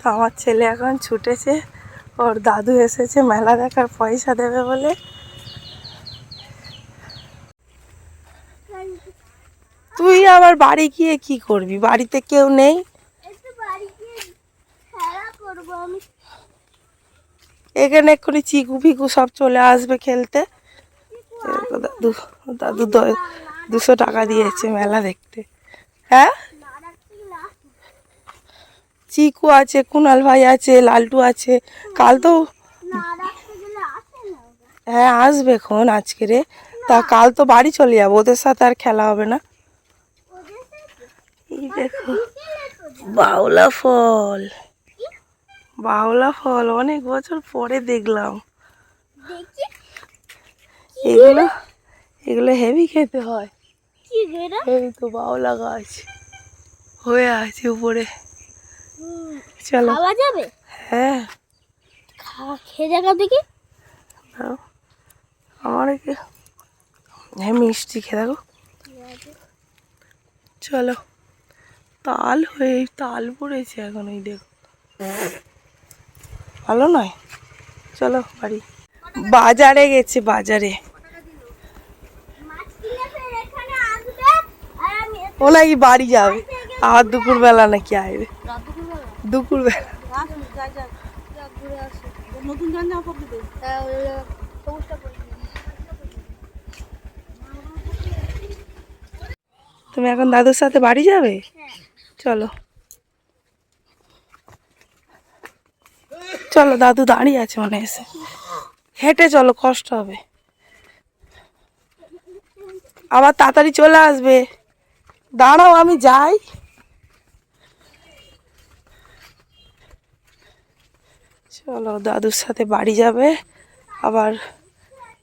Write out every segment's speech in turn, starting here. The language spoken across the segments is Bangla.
তো আমার ছেলে এখন ছুটেছে ওর দাদু এসেছে মেলা দেখার পয়সা দেবে বলে। তুই আবার বাড়ি গিয়ে কি করবি? বাড়িতে কেউ নেই? এখানে এক্ষুনি চিকু ফিকু সব চলে আসবে খেলতে। দাদু দাদু দুশো টাকা দিয়েছে মেলা দেখতে। হ্যাঁ? চিকু আছে কুনাল ভাই আছে লালটু আছে। কাল তো। হ্যাঁ আসবে এখন আজকেরে তা কাল তো বাড়ি চলে যাব ওদের সাথে আর খেলা হবে না। এই দেখো। বাউলা ফল। বাউলা ফল অনেক বছর পরে দেখলাম। এগুলো এগুলো হেভি খেতে হয়। এই তো বাউলা গাছ। হয়ে আছে উপরে। চলো। খাওয়া যাবে? হ্যাঁ। খেয়ে দেখা দেখি। আমার কি হ্যাঁ মিষ্টি খেয়ে দেখো। চলো। তাল হয়ে তাল পড়েছে এখন ওই দেখো। ভালো নয়? চলো বাড়ি। বাজারে গেছে বাজারে। ও নাকি বাড়ি যাবে। আর দুপুরবেলা নাকি আসবে। দুপুরবেলা। তুমি এখন দাদুর সাথে বাড়ি যাবে? চলো। চলো, দাদু দাঁড়িয়ে আছে মনে এসে হেঁটে চলো, কষ্ট হবে। আবার তাড়াতাড়ি চলে আসবে। দাঁড়াও, আমি যাই। চলো, দাদুর সাথে বাড়ি যাবে, আবার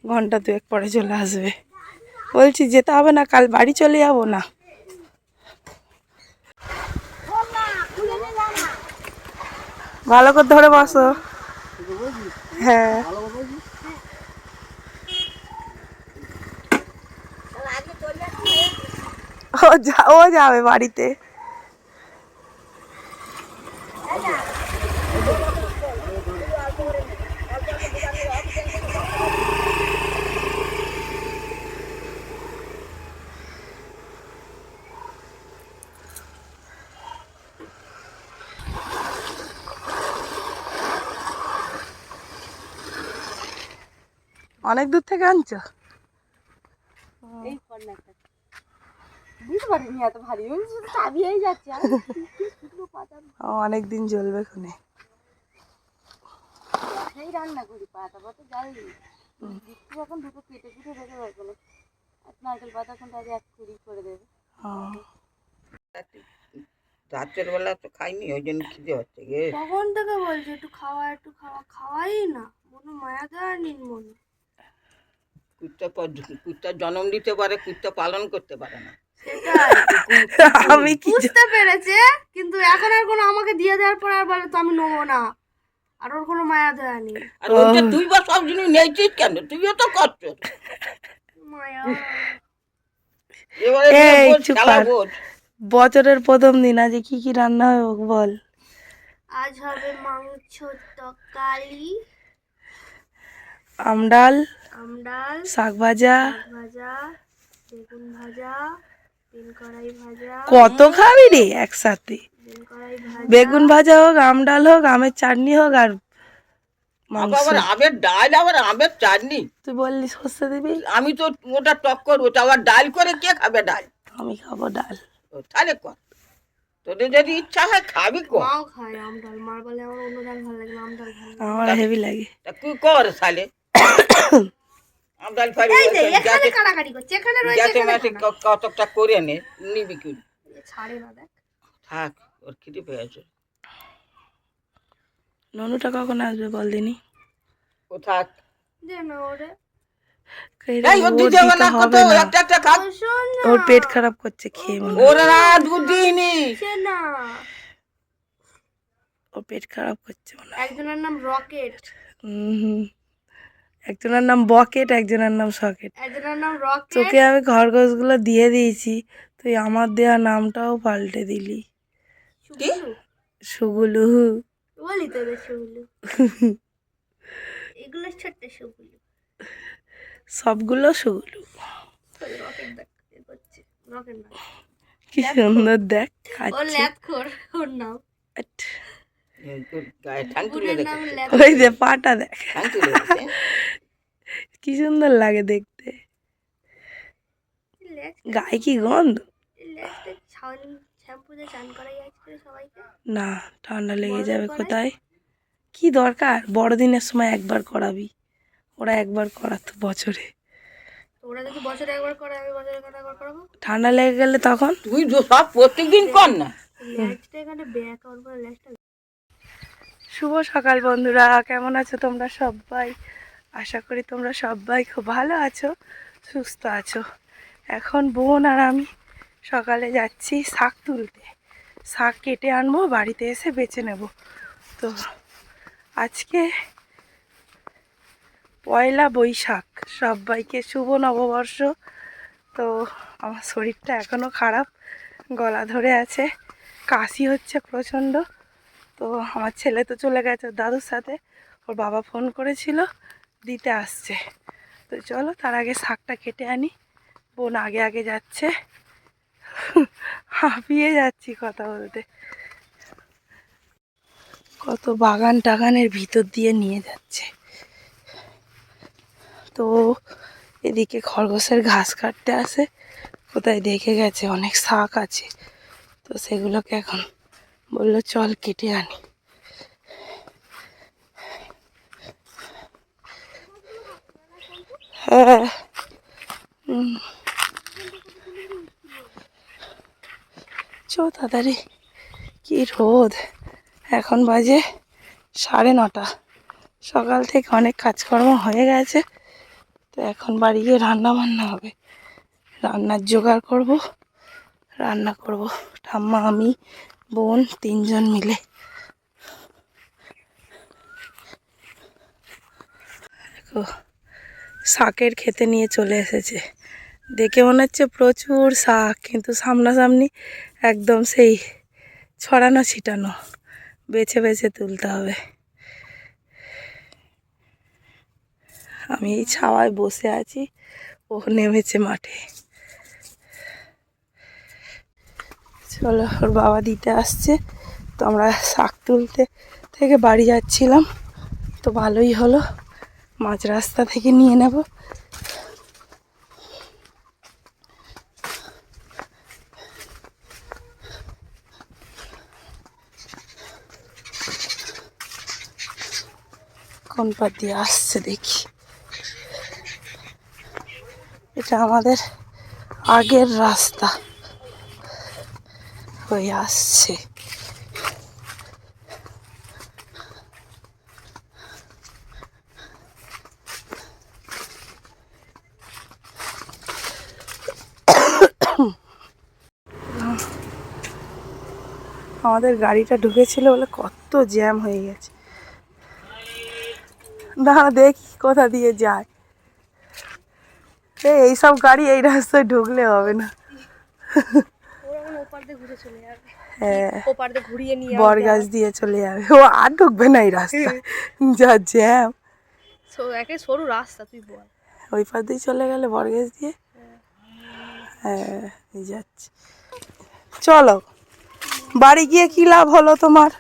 ঘণ্টা দুয়েক পরে চলে আসবে। বলছি, যেতে হবে না, কাল বাড়ি চলে যাব না। ভালো করে ধরে বসো। হ্যাঁ। ও যাবে বাড়িতে। অনেক দূর থেকে আনছো? এই বুঝতে পারিনি এত ভারী। শুধু চাবি যাচ্ছে। পাতা অনেক দিন জ্বলবে খুনে। সেই রান্না করি পাতা পাতা যাই একটু এখন দুটো কেটে কুটে রেখে দেয় কোনো নারকেল পাতা এখন তাদের এক কুড়ি করে দেবে। রাতের বেলা তো খাইনি ওই জন্য খিদে হচ্ছে থেকে বলছে একটু খাওয়া একটু খাওয়া। খাওয়াই না। কোনো মায়া দেওয়া নিন মনে কুত্তা কুত্তা জন্ম দিতে পারে কুত্তা পালন করতে পারে না। আমি বুঝতে পেরেছে কিন্তু এখন আর কোনো আমাকে দিয়ে দেওয়ার পর আর বলে তো আমি নেব না। আর ওর কোনো মায়া দেওয়া নেই। আর ওই যে তুই বা সব জিনিস নেইছিস কেন? তুইও তো করছ। মায়া। এবারে এই, চুপ খেলা কর। বোঝ। বছরের প্রথম দিন আজকে কি কি রান্না হবে বল। আজ হবে মাংস তরকারি। আমডাল আমডাল শাক ভাজা ভাজা বেগুন ভাজা তিন কড়াই ভাজা কত খাবি রে একসাথে? বেগুন ভাজা হোক আম ডাল হোক আমের চাটনি হোক আর মাংস আবার আমের ডাল আবার আমের চাটনি। তুই বললি সর্ষে দিবি? আমি তো ওটা টক করব তো আবার ডাল করে কে খাবে ডাল? আমি খাব ডাল। ও, তাহলে কর। তোদের যদি ইচ্ছা হয় খাবি কর। মাও খায় আমডাল মার বলে আমার অন্য ডাল ভালো লাগে না, আমডাল ভালো আমার হেভি লাগে। তা তুই কর তাহলে। আম ডাল এই যে এখানে কাড়াকাড়ি করছে এখানে রয়েছে ম্যাসে কতকটা করে নে নিবি কি? ছাড়ে না দেখ। থাক ওর খিদে পেয়েছে ননুটা কখন আসবে বল দিনি? ও থাক। যে না ওরে ওর পেট খারাপ করছে খেয়ে ওর পেট খারাপ করছে মনে হয়। একজনের নাম রকেট। হুম হুম। একজনের নাম বকেট একজনের নাম সকেট। একজনের নাম রকেট। তোকে আমি খরগোশগুলো দিয়ে দিয়েছি তুই আমার দেওয়া নামটাও পাল্টে দিলি। সুগুলু? বলি তো সেগুলো। এগুলো ছোট্ট সেগুলো। সবগুলো সুগুলো। কি সুন্দর দেখ খাচ্ছে ওর নাম। ওর ল্যাদ ওই যে পাটা দেখ। কি সুন্দর লাগে দেখতে। গায়ে কি গন্ধ? না ঠান্ডা লেগে যাবে কোথায়? কি দরকার? বড়দিনের সময় একবার করাবি। ওরা একবার করাতো বছরে। ঠান্ডা লেগে গেলে তখন? তুই সব প্রত্যেকদিন কর না। শুভ সকাল বন্ধুরা, কেমন আছো তোমরা সবাই? আশা করি তোমরা সবাই খুব ভালো আছো, সুস্থ আছো। এখন বোন আর আমি সকালে যাচ্ছি শাক তুলতে। শাক কেটে আনব, বাড়িতে এসে বেছে নেব। তো আজকে পয়লা বৈশাখ, সবাইকে শুভ নববর্ষ। তো আমার শরীরটা এখনও খারাপ, গলা ধরে আছে, কাশি হচ্ছে প্রচণ্ড। তো আমার ছেলে তো চলে গেছে দাদুর সাথে। ওর বাবা ফোন করেছিল, দিতে আসছে। তো চলো তার আগে শাকটা কেটে আনি। বোন আগে আগে যাচ্ছে। হাঁপিয়ে যাচ্ছি কথা বলতে। কত বাগান টাগানের ভিতর দিয়ে নিয়ে যাচ্ছে। তো এদিকে খরগোশের ঘাস কাটতে আসে। কোথায় দেখে গেছে, অনেক শাক আছে। তো সেগুলোকে এখন বলল, চল কেটে আনি। হ্যাঁ। চো তাড়াতাড়ি, কি রোদ। এখন বাজে সাড়ে নটা। সকাল থেকে অনেক কাজকর্ম হয়ে গেছে, তো এখন বাড়ি গিয়ে রান্না বান্না হবে। রান্নার জোগাড় করব, রান্না করব। ঠাম্মা, আমি বোন, তিনজন মিলে। দেখো, শাকের খেতে নিয়ে চলে এসেছে। দেখে মনে হচ্ছে প্রচুর শাক, কিন্তু সামনাসামনি একদম সেই ছড়ানো, ছিটানো। বেছে বেছে তুলতে হবে। আমি এই ছাওয়ায় বসে আছি, ও নেমেছে মাঠে। চলো, ওর বাবা দিতে আসছে। তো আমরা শাক তুলতে থেকে বাড়ি যাচ্ছিলাম। তো ভালোই হলো, মাঝ রাস্তা থেকে নিয়ে নেব। কোন পথ দিয়ে আসছে দেখি। এটা আমাদের আগের রাস্তা। হয়ে আসছে। আমাদের গাড়িটা ঢুকেছিল বলে কত জ্যাম হয়ে গেছে। না দেখি কোথা দিয়ে যায়। এই এইসব গাড়ি এই রাস্তায় ঢুকলে হবে না। বর গাছ দিয়ে চলে যাবে। ও আর ঢুকবে না এই রাস্তায় যা জ্যাম। একে সরু রাস্তা তুই বল। ওই পার দিয়ে চলে গেলে বরগেজ দিয়ে? হ্যাঁ। এই যাচ্ছে। চলো বাড়ি গিয়ে কি লাভ হলো তোমার?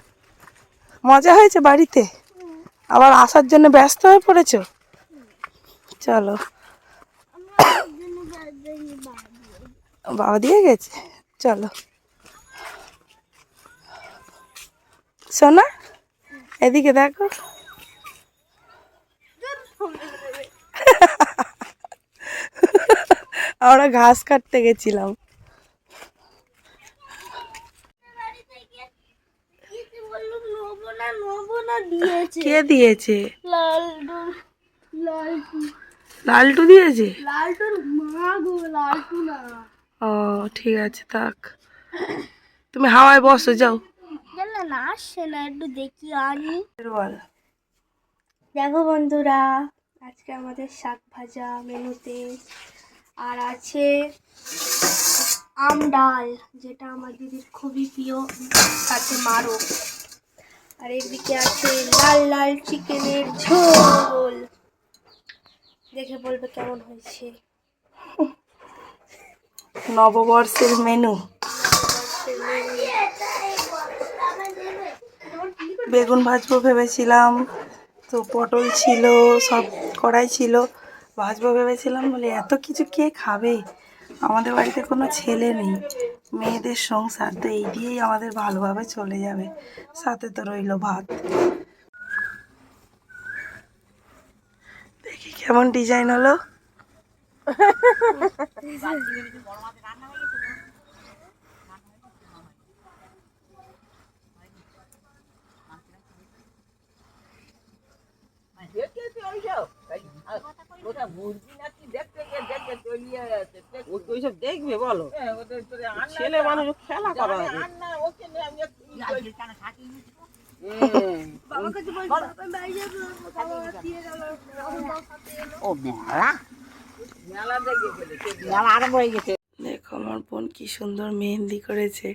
মজা হয়েছে বাড়িতে? আবার আসার জন্য ব্যস্ত হয়ে পড়েছো? চলো। বাবা দিয়ে গেছে? চলো। সোনা, এদিকে দেখো। আমরা ঘাস কাটতে গেছিলাম। কে দিয়েছে? লালটু দিয়েছে? ও, ঠিক আছে, থাক। তুমি হাওয়ায় বসো, যাও। না আসছে না একটু দেখি আনি। দেখো বন্ধুরা আজকে আমাদের শাক ভাজা মেনুতে আর আছে আম ডাল যেটা আমার দিদির খুবই প্রিয় সাথে মারো। আর এদিকে আছে লাল লাল চিকেনের ঝোল। দেখে বলবে কেমন হয়েছে। নববর্ষের মেনু। বেগুন ভাজবো ভেবেছিলাম, তো পটল ছিল, সব কড়াই ছিল। ভাজবো ভেবেছিলাম, বলে এত কিছু কে খাবে? আমাদের বাড়িতে কোনো ছেলে নেই। মেয়েদের সংসার, তো এই দিয়েই আমাদের ভালোভাবে চলে যাবে। সাথে তো রইল ভাত। দেখি কেমন ডিজাইন হলো দেখেছি ওইসব এই, আর ওটা বুঝবি না কি দেখতে গিয়ে দেখতে চলিয়ে যাচ্ছে ও তো ওইসব দেখবে বলো হ্যাঁ, ওদের তোরে আন্না ছেলে মানুষ ও খেলা করা জানে হবে আন্না, ওকে নিয়ে আমি একটু ই করি। হুম। বাবার কাছে বলছি বাবা বাড়ি যাব বাবা দিয়ে গেল ও মেলা মেলা দেখে মেলা আরম্ভ হয়ে গেছে দেখো আমার বোন কি সুন্দর মেহেন্দি করেছে,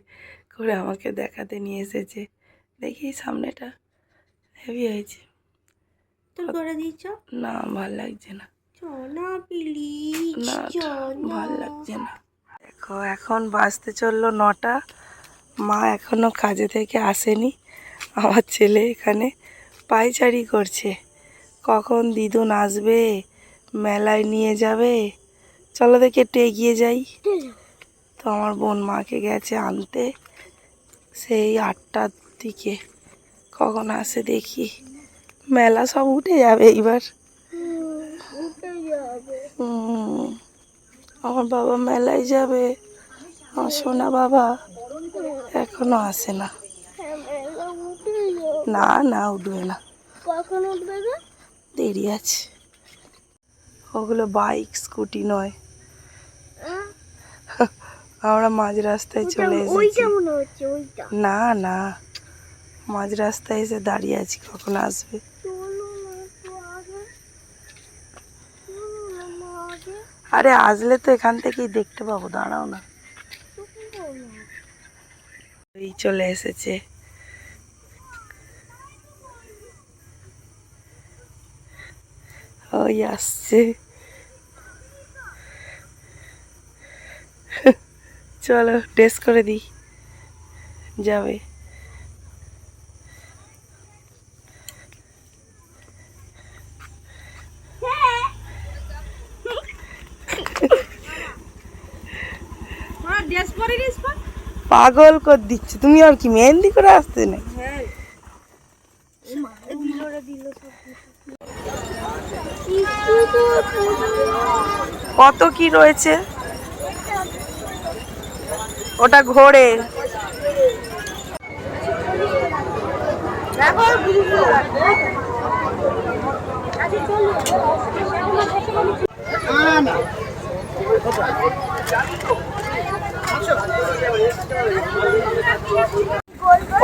করে আমাকে দেখাতে নিয়ে এসেছে। দেখি সামনেটা। হেভি হয়েছে। তো করে দিচ্ছ না ভালো লাগছে না। চনা প্লিজ না ভালো লাগছে না। দেখো এখন বাজতে চলল নটা। মা এখনও কাজে থেকে আসেনি। আমার ছেলে এখানে পাইচারি করছে। কখন দিদুন আসবে? মেলায় নিয়ে যাবে? চলো দেখি একটু এগিয়ে যাই। তো আমার বোন মাকে গেছে আনতে। সেই আটটার দিকে। কখন আসে দেখি। মেলা সব উঠে যাবে এইবার। আমার বাবা মেলায় যাবে আমার সোনা বাবা এখনও আসে না। না না উঠবে না। কখন উঠবে দেরি আছে। ওগুলো বাইক স্কুটি নয়। আমরা মাঝ রাস্তায় চলে এসেছি। না না মাঝ রাস্তায় এসে দাঁড়িয়ে আছি কখন আসবে চলো না একটু আগে চলো না মা আগে আরে আসলে তো এখান থেকেই দেখতে পাবো, দাঁড়াও না। এই চলে এসেছে। ওই আসছে। চলো ড্রেস করে দিই। যাবে। পাগল কর দিচ্ছে। তুমি আর কি মেহেন্দি করে আসতে না কত কি রয়েছে? ওটা ঘোড়ে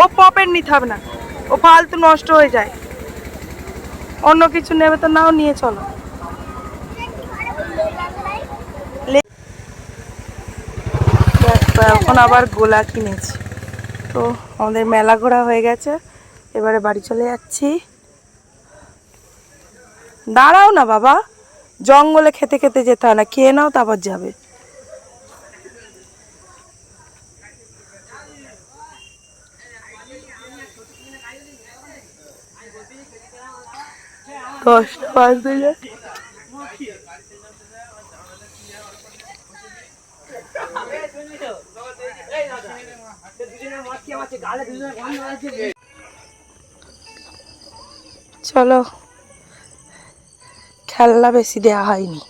ও পপের নিতে হবে না। ও ফালতু নষ্ট হয়ে যায়। অন্য কিছু নেবে তো নাও, নিয়ে চলো। এখন আবার গোলা কিনেছি। তো আমাদের মেলা ঘোরা হয়ে গেছে। এবারে বাড়ি চলে যাচ্ছি। দাঁড়াও না বাবা। জঙ্গলে খেতে খেতে যেতে হয় না। খেয়ে নাও, তারপর যাবে। দশটা বাজতে চলো খেলনা বেশি দেওয়া হয়নি।